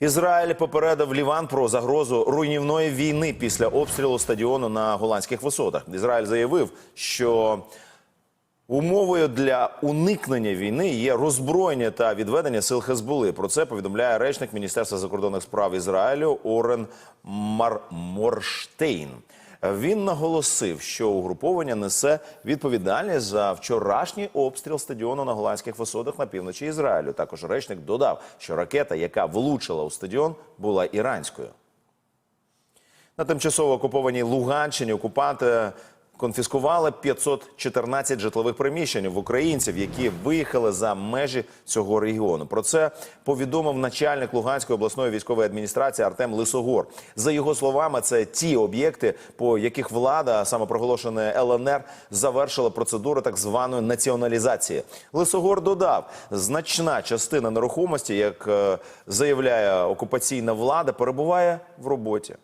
Ізраїль попередив Ліван про загрозу руйнівної війни після обстрілу стадіону на голландських висотах. Ізраїль заявив, що умовою для уникнення війни є роззброєння та відведення сил Хезбули. Про це повідомляє речник Міністерства закордонних справ Ізраїлю Орен Марморштейн. Він наголосив, що угруповання несе відповідальність за вчорашній обстріл стадіону на голландських висотах на півночі Ізраїлю. Також речник додав, що ракета, яка влучила у стадіон, була іранською. На тимчасово окупованій Луганщині окупанти конфіскували 514 житлових приміщень в українців, які виїхали за межі цього регіону. Про це повідомив начальник Луганської обласної військової адміністрації Артем Лисогор. За його словами, це ті об'єкти, по яких влада самопроголошеної ЛНР завершила процедуру так званої націоналізації. Лисогор додав, значна частина нерухомості, як е, заявляє окупаційна влада, перебуває в роботі.